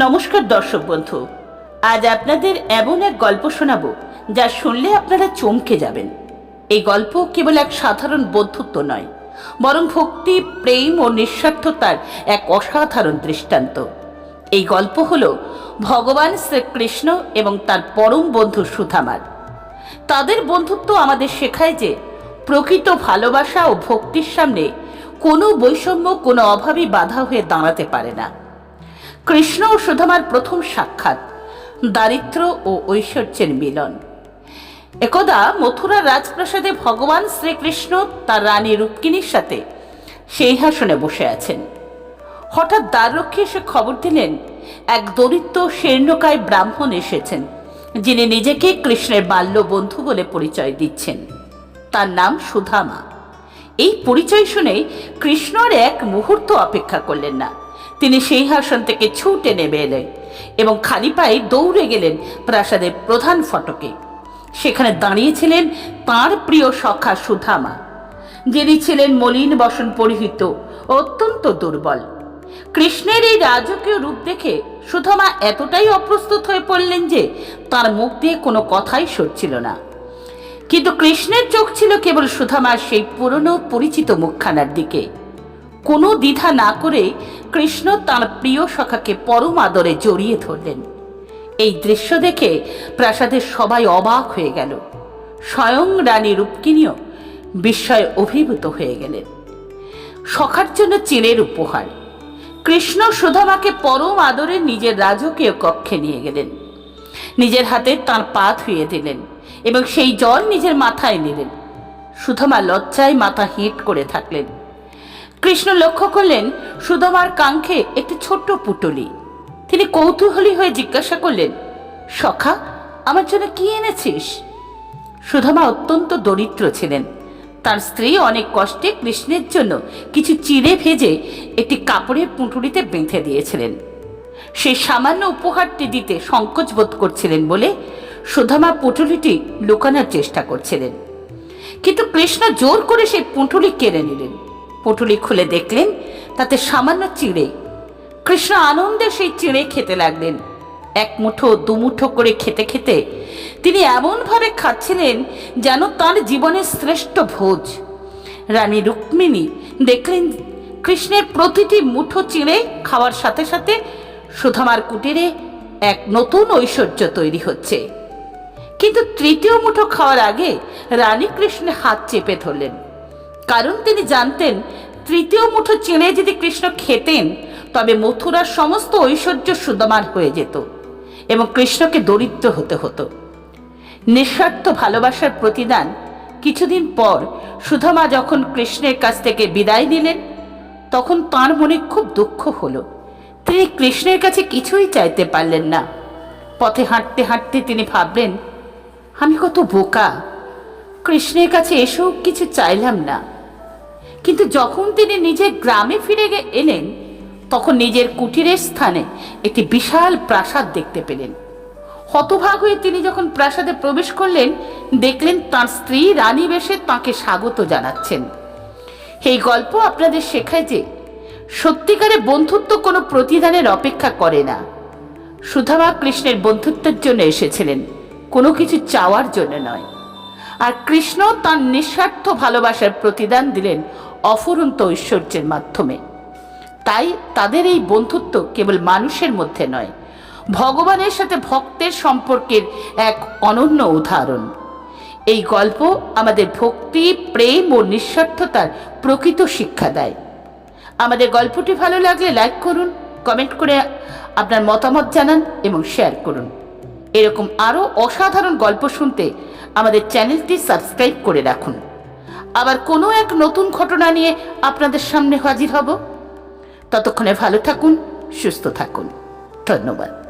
নমস্কার দর্শক বন্ধু। আজ আপনাদের এমন এক গল্প শোনাবো যা শুনলে আপনারা চমকে যাবেন। এই গল্প কেবল এক সাধারণ বন্ধুত্ব নয়, বরং ভক্তি, প্রেম ও নিঃস্বার্থতার এক অসাধারণ দৃষ্টান্ত। এই গল্প হল ভগবান শ্রীকৃষ্ণ এবং তার পরম বন্ধু সুধামার। তাদের বন্ধুত্ব আমাদের শেখায় যে প্রকৃত ভালোবাসা ও ভক্তির সামনে কোনো বৈষম্য, কোনো অভাবই বাধা হয়ে দাঁড়াতে পারে না। কৃষ্ণ ও সুধামার প্রথম সাক্ষাৎ, দারিদ্র ও ঐশ্বর্যের মিলন। একদা মথুরা রাজপ্রাসাদে ভগবান শ্রীকৃষ্ণ তার রানী রূপকিনীর সাথে সিংহাসনে বসে আছেন। হঠাৎ দ্বাররক্ষী এসে খবর দিলেন, এক দরিদ্র শীর্ণকায় ব্রাহ্মণ এসেছেন, যিনি নিজেকে কৃষ্ণের বাল্য বন্ধু বলে পরিচয় দিচ্ছেন। তার নাম সুধামা। এই পরিচয় শুনে কৃষ্ণর এক মুহূর্ত অপেক্ষা করলেন না। তিনি সিংহাসন থেকে ছুটে নেমে এলেন এবং খালি পায়ে দৌড়ে গেলেন প্রাসাদের প্রধান ফটকে। সেখানে দাঁড়িয়েছিলেন তাঁর প্রিয় সখা সুধামা, যিনি ছিলেন মলিন বসন পরিহিত, অত্যন্ত দুর্বল। কৃষ্ণের এই রাজকীয় রূপ দেখে সুধামা এতটাই অপ্রস্তুত হয়ে পড়লেন যে তার মুখ দিয়ে কোনো কথাই সরছিল না। কিন্তু কৃষ্ণের চোখ ছিল কেবল সুধামার সেই পুরনো পরিচিত মুখখানার দিকে। কোনো দ্বিধা না করে কৃষ্ণ তাঁর প্রিয় সখাকে পরম আদরে জড়িয়ে ধরলেন। এই দৃশ্য দেখে প্রাসাদের সবাই অবাক হয়ে গেল। স্বয়ং রানী রূপকিনীও বিস্ময়ে অভিভূত হয়ে গেলেন। সখার জন্য চীনের উপহার। কৃষ্ণ সুধামাকে পরম আদরে নিজের রাজকীয় কক্ষে নিয়ে গেলেন। নিজের হাতে তাঁর পা ধুয়ে দিলেন এবং সেই জল নিজের মাথায় নিলেন। সুধামা লজ্জায় মাথা হিট করে থাকলেন। কৃষ্ণ লক্ষ্য করলেন সুধমার কাঙ্ক্ষে একটি ছোট্ট পুটলি। তিনি কৌতূহলী হয়ে জিজ্ঞাসা করলেন, সখা, আমার জন্য কি এনেছিস? সুধমা অত্যন্ত দরিদ্র ছিলেন। তার স্ত্রী অনেক কষ্টে কৃষ্ণের জন্য কিছু চিড়ে ভেজে একটি কাপড়ের পুঁটুলিতে বেঁধে দিয়েছিলেন। সেই সামান্য উপহারটি দিতে সংকোচ বোধ করছিলেন বলে সুধামা পুঁটুলিটি লুকানোর চেষ্টা করছিলেন। কিন্তু কৃষ্ণ জোর করে সেই পুঁটুলি কেড়ে নিলেন। পুঁটুলি খুলে দেখলেন, তাতে সামান্য চিড়ে। কৃষ্ণ আনন্দে সেই চিড়ে খেতে লাগলেন। এক মুঠো দুমুঠো করে খেতে খেতে তিনি এমনভাবে খাচ্ছিলেন যেন তার জীবনের শ্রেষ্ঠ ভোজ। রানী রুক্মিণী দেখলেন কৃষ্ণের প্রতিটি মুঠো চিড়ে খাওয়ার সাথে সাথে সুধামার কুটিরে এক নতুন ঐশ্বর্য তৈরি হচ্ছে। কিন্তু তৃতীয় মুঠো খাওয়ার আগে রানী কৃষ্ণের হাত চেপে ধরলেন। কারণ তিনি জানতেন, তৃতীয় মুঠো চিড়ে যদি কৃষ্ণ খেতেন, তবে মথুরার সমস্ত ঐশ্বর্য সুদমার হয়ে যেত এবং কৃষ্ণকে দরিদ্র হতে হতো। নিঃস্বার্থ ভালোবাসার প্রতিদান কিছুদিন পর সুধমা যখন কৃষ্ণের কাছ থেকে বিদায় নিলেন, তখন তাঁর মনে খুব দুঃখ হলো। তিনি কৃষ্ণের কাছে কিছুই চাইতে পারলেন না। পথে হাঁটতে হাঁটতে তিনি ভাবলেন, আমি কত বোকা। কৃষ্ণের কাছে এসেও কিছু চাইলাম না। কিন্তু যখন তিনি নিজের গ্রামে ফিরে এলেন, তখন নিজের কুটিরের স্থানে একটি বিশাল প্রাসাদ দেখতে পেলেন। হতভাগ হয়ে তিনি যখন প্রাসাদে প্রবেশ করলেন, দেখলেন তার স্ত্রী রানী বেশে তাঁকে স্বাগত জানাচ্ছেন। এই গল্প আপনাদের শেখায় যে সত্যিকারে বন্ধুত্ব কোনো প্রতিদানের অপেক্ষা করে না। সুধামা কৃষ্ণের বন্ধুত্বের জন্য এসেছিলেন, কোনো কিছু চাওয়ার জন্য নয়। আর কৃষ্ণ তার নিঃস্বার্থ ভালোবাসার প্রতিদান দিলেন অফুরন্ত ঐশ্বর্যের মাধ্যমে। তাই তাদের এই বন্ধুত্ব কেবল মানুষের মধ্যে নয়, ভগবানের সাথে ভক্তের সম্পর্কের এক অনন্য উদাহরণ। এই গল্প আমাদের ভক্তি, প্রেম ও নিঃস্বার্থতার প্রকৃত শিক্ষা দেয়। আমাদের গল্পটি ভালো লাগলে লাইক করুন, কমেন্ট করে আপনার মতামত জানান এবং শেয়ার করুন। এরকম আরও অসাধারণ গল্প শুনতে আমাদের চ্যানেলটি সাবস্ক্রাইব করে রাখুন। আবার কোনো এক নতুন ঘটনা নিয়ে আপনাদের সামনে হাজির হব। ততক্ষণে ভালো থাকুন, সুস্থ থাকুন। ধন্যবাদ।